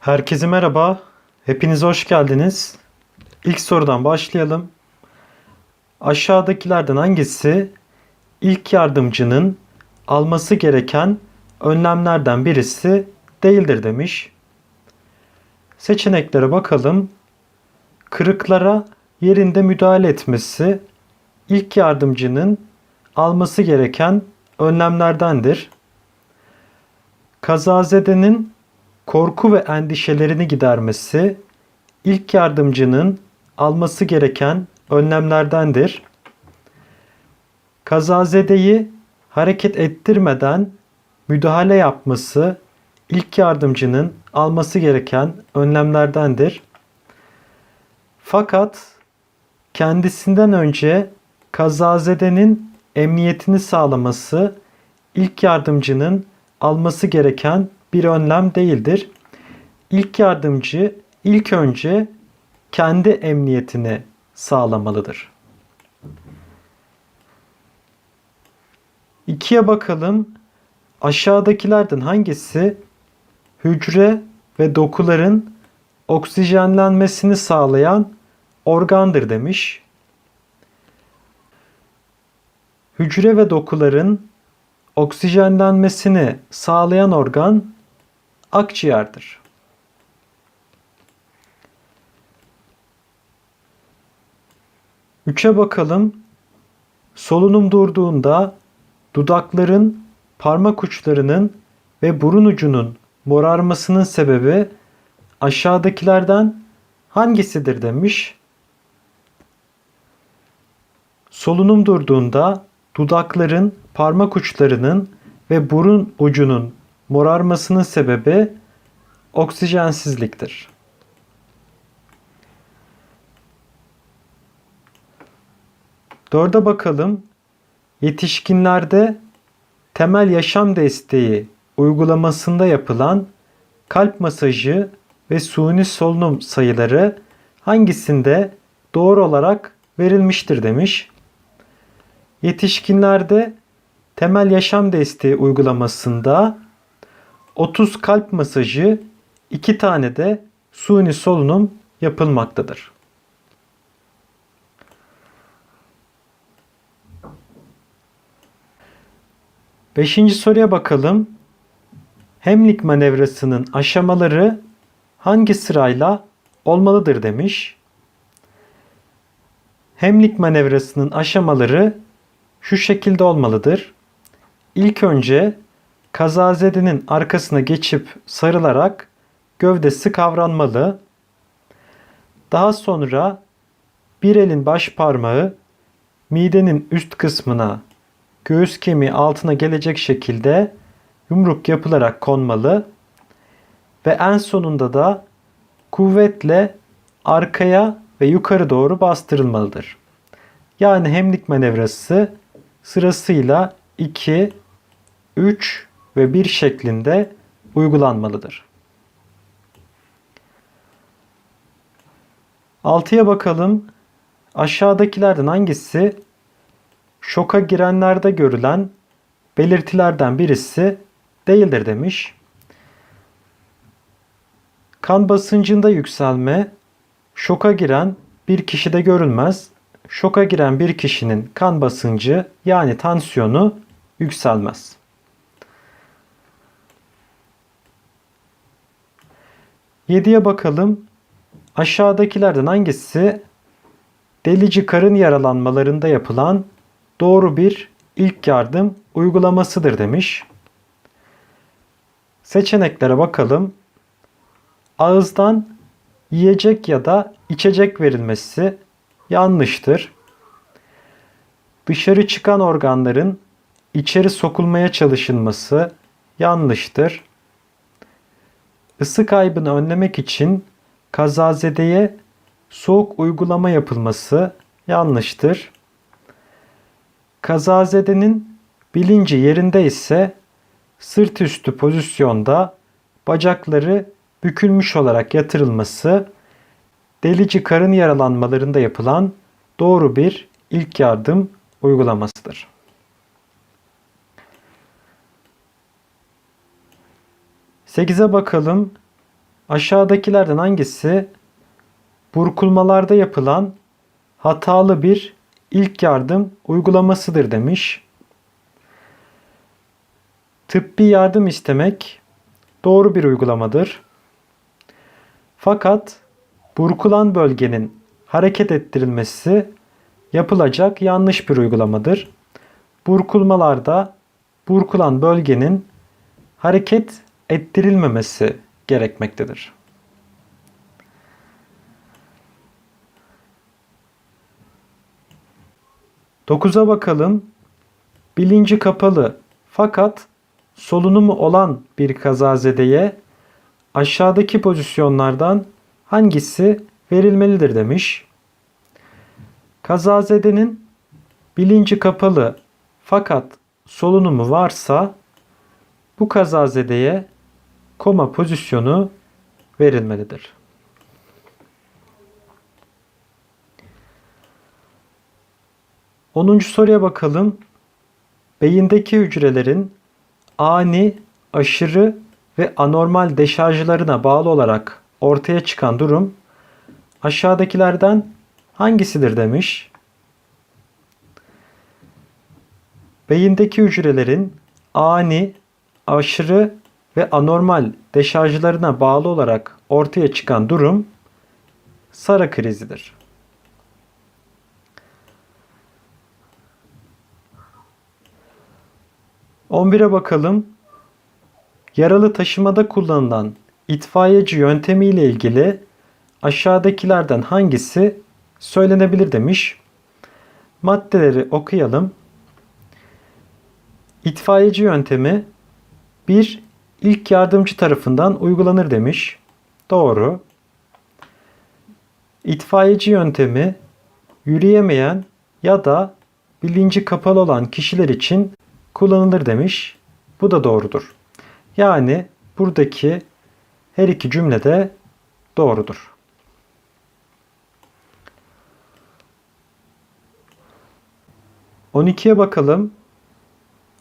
Herkese merhaba. Hepiniz hoş geldiniz. İlk sorudan başlayalım. Aşağıdakilerden hangisi ilk yardımcının alması gereken önlemlerden birisi değildir demiş. Seçeneklere bakalım. Kırıklara yerinde müdahale etmesi ilk yardımcının alması gereken önlemlerdendir. Kazazedenin korku ve endişelerini gidermesi ilk yardımcının alması gereken önlemlerdendir. Kazazedeyi hareket ettirmeden müdahale yapması ilk yardımcının alması gereken önlemlerdendir. Fakat kendisinden önce kazazedenin emniyetini sağlaması ilk yardımcının alması gereken bir önlem değildir. İlk yardımcı ilk önce kendi emniyetini sağlamalıdır. İkiye bakalım. Aşağıdakilerden hangisi hücre ve dokuların oksijenlenmesini sağlayan organdır demiş. Hücre ve dokuların oksijenlenmesini sağlayan organ akciğerdir. Üçe bakalım. Solunum durduğunda dudakların, parmak uçlarının ve burun ucunun morarmasının sebebi aşağıdakilerden hangisidir demiş. Solunum durduğunda dudakların, parmak uçlarının ve burun ucunun morarmasının sebebi oksijensizliktir. Dörde bakalım. Yetişkinlerde temel yaşam desteği uygulamasında yapılan kalp masajı ve suni solunum sayıları hangisinde doğru olarak verilmiştir demiş. Yetişkinlerde temel yaşam desteği uygulamasında 30 kalp masajı, 2 tane de suni solunum yapılmaktadır. Beşinci soruya bakalım. Hemlik manevrasının aşamaları hangi sırayla olmalıdır demiş. Hemlik manevrasının aşamaları şu şekilde olmalıdır. İlk önce kazazedenin arkasına geçip sarılarak gövdesi kavranmalı. Daha sonra bir elin baş parmağı midenin üst kısmına göğüs kemiği altına gelecek şekilde yumruk yapılarak konmalı ve en sonunda da kuvvetle arkaya ve yukarı doğru bastırılmalıdır. Yani hemlik manevrası sırasıyla 2, 3 ve 1 şeklinde uygulanmalıdır. 6'ya bakalım. Aşağıdakilerden hangisi şoka girenlerde görülen belirtilerden birisi değildir demiş. Kan basıncında yükselme şoka giren bir kişide görülmez. Şoka giren bir kişinin kan basıncı yani tansiyonu yükselmez. Yediye bakalım. Aşağıdakilerden hangisi delici karın yaralanmalarında yapılan doğru bir ilk yardım uygulamasıdır demiş. Seçeneklere bakalım. Ağızdan yiyecek ya da içecek verilmesi yanlıştır. Dışarı çıkan organların içeri sokulmaya çalışılması yanlıştır. Isı kaybını önlemek için kazazedeye soğuk uygulama yapılması yanlıştır. Kazazedenin bilinci yerinde ise sırt üstü pozisyonda bacakları bükülmüş olarak yatırılması delici karın yaralanmalarında yapılan doğru bir ilk yardım uygulamasıdır. 8'e bakalım. Aşağıdakilerden hangisi burkulmalarda yapılan hatalı bir ilk yardım uygulamasıdır demiş. Tıbbi yardım istemek doğru bir uygulamadır. Fakat burkulan bölgenin hareket ettirilmesi yapılacak yanlış bir uygulamadır. Burkulmalarda burkulan bölgenin hareket ettirilmemesi gerekmektedir. Dokuza bakalım. Bilinci kapalı fakat solunumu olan bir kazazedeye aşağıdaki pozisyonlardan hangisi verilmelidir demiş. Kazazedenin bilinci kapalı fakat solunumu varsa bu kazazedeye koma pozisyonu verilmelidir. Onuncu soruya bakalım. Beyindeki hücrelerin ani, aşırı ve anormal deşarjlarına bağlı olarak ortaya çıkan durum aşağıdakilerden hangisidir demiş. Beyindeki hücrelerin ani, aşırı ve anormal deşarjlarına bağlı olarak ortaya çıkan durum Sara krizidir. On bakalım. Yaralı taşımada kullanılan itfaiyeci yöntemiyle ilgili aşağıdakilerden hangisi söylenebilir demiş. Maddeleri okuyalım. İtfaiyeci yöntemi bir ilk yardımcı tarafından uygulanır demiş. Doğru. İtfaiyeci yöntemi yürüyemeyen ya da bilinci kapalı olan kişiler için kullanılır demiş. Bu da doğrudur. Yani buradaki her iki cümle de doğrudur. On ikiye bakalım.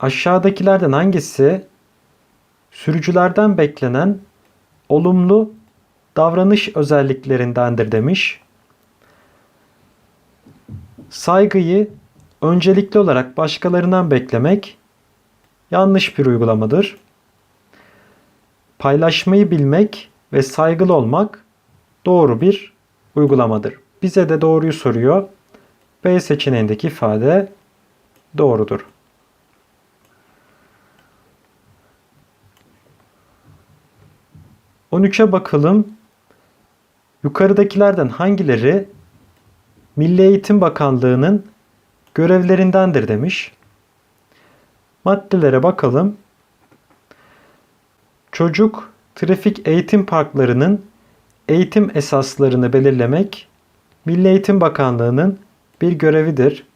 Aşağıdakilerden hangisi sürücülerden beklenen olumlu davranış özelliklerindendir demiş. Saygıyı öncelikli olarak başkalarından beklemek yanlış bir uygulamadır. Paylaşmayı bilmek ve saygılı olmak doğru bir uygulamadır. Bize de doğruyu soruyor. B seçeneğindeki ifade doğrudur. 13'e bakalım. Yukarıdakilerden hangileri Milli Eğitim Bakanlığı'nın görevlerindendir demiş. Maddelere bakalım. Çocuk trafik eğitim parklarının eğitim esaslarını belirlemek Milli Eğitim Bakanlığı'nın bir görevidir.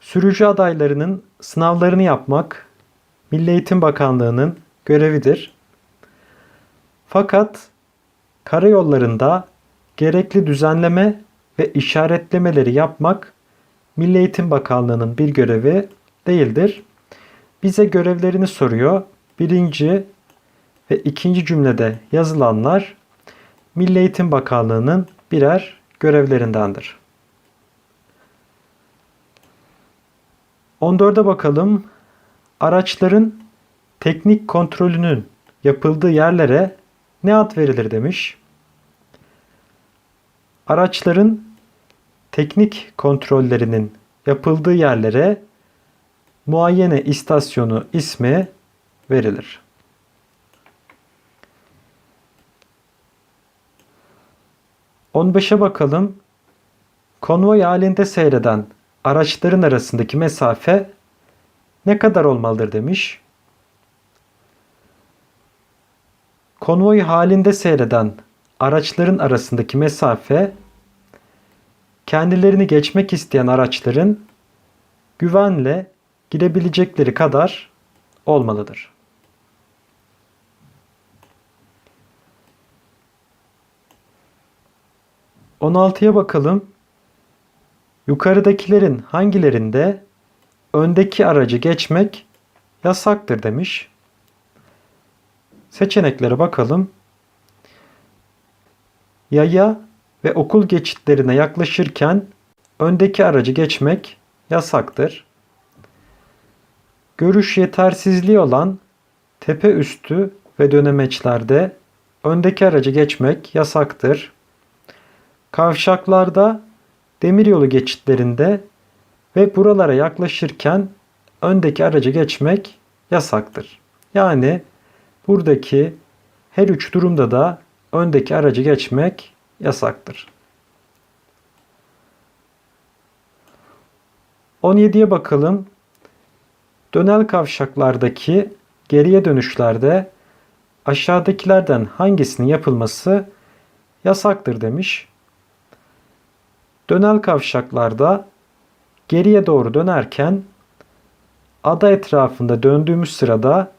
Sürücü adaylarının sınavlarını yapmak Milli Eğitim Bakanlığı'nın görevidir. Fakat karayollarında gerekli düzenleme ve işaretlemeleri yapmak Milli Eğitim Bakanlığı'nın bir görevi değildir. Bize görevlerini soruyor. Birinci ve ikinci cümlede yazılanlar Milli Eğitim Bakanlığı'nın birer görevlerindendir. 14'e bakalım. Araçların teknik kontrolünün yapıldığı yerlere ne ad verilir demiş. Araçların teknik kontrollerinin yapıldığı yerlere muayene istasyonu ismi verilir. On beşe bakalım. Konvoy halinde seyreden araçların arasındaki mesafe ne kadar olmalıdır demiş. Konvoy halinde seyreden araçların arasındaki mesafe kendilerini geçmek isteyen araçların güvenle gidebilecekleri kadar olmalıdır. On altıya bakalım. Yukarıdakilerin hangilerinde öndeki aracı geçmek yasaktır demiş. Seçeneklere bakalım. yaya ve okul geçitlerine yaklaşırken öndeki aracı geçmek yasaktır. Görüş yetersizliği olan tepe üstü ve dönemeçlerde öndeki aracı geçmek yasaktır. Kavşaklarda, demiryolu geçitlerinde ve buralara yaklaşırken öndeki aracı geçmek yasaktır. Yani buradaki her üç durumda da öndeki aracı geçmek yasaktır. 17'ye bakalım. Dönel kavşaklardaki geriye dönüşlerde aşağıdakilerden hangisinin yapılması yasaktır demiş. Dönel kavşaklarda geriye doğru dönerken ada etrafında döndüğümüz sırada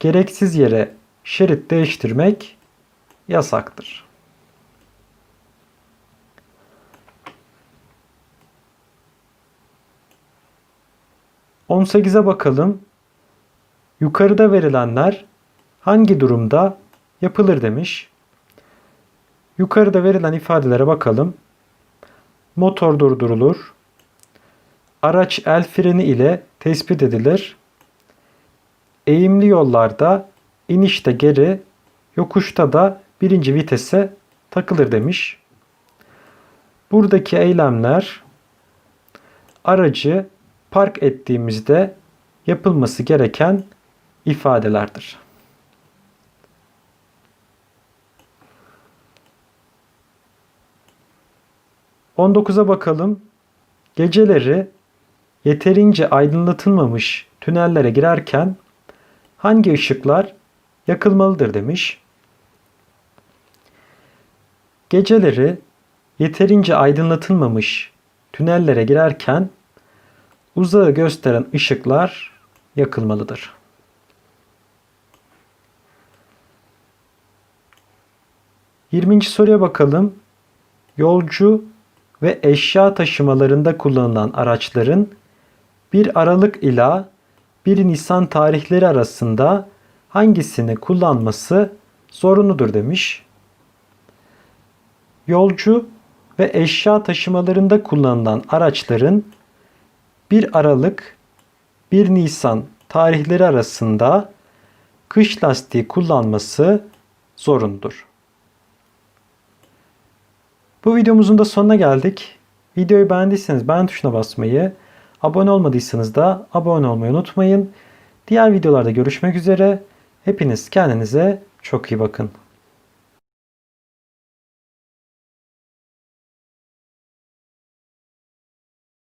gereksiz yere şerit değiştirmek yasaktır. On sekize bakalım. Yukarıda verilenler hangi durumda yapılır demiş. Yukarıda verilen ifadelere bakalım. Motor durdurulur. Araç el freni ile tespit edilir. Eğimli yollarda inişte geri, yokuşta da birinci vitese takılır demiş. Buradaki eylemler aracı park ettiğimizde yapılması gereken ifadelerdir. On dokuza bakalım. Geceleri yeterince aydınlatılmamış tünellere girerken hangi ışıklar yakılmalıdır demiş. Geceleri yeterince aydınlatılmamış tünellere girerken uzağı gösteren ışıklar yakılmalıdır. Yirminci soruya bakalım. Yolcu ve eşya taşımalarında kullanılan araçların 1 Aralık ila 1 Nisan tarihleri arasında hangisini kullanması zorunludur demiş. Yolcu ve eşya taşımalarında kullanılan araçların 1 Aralık 1 Nisan tarihleri arasında kış lastiği kullanması zorundur. Bu videomuzun da sonuna geldik. Videoyu beğendiyseniz beğen tuşuna basmayı, abone olmadıysanız da abone olmayı unutmayın. Diğer videolarda görüşmek üzere. Hepiniz kendinize çok iyi bakın.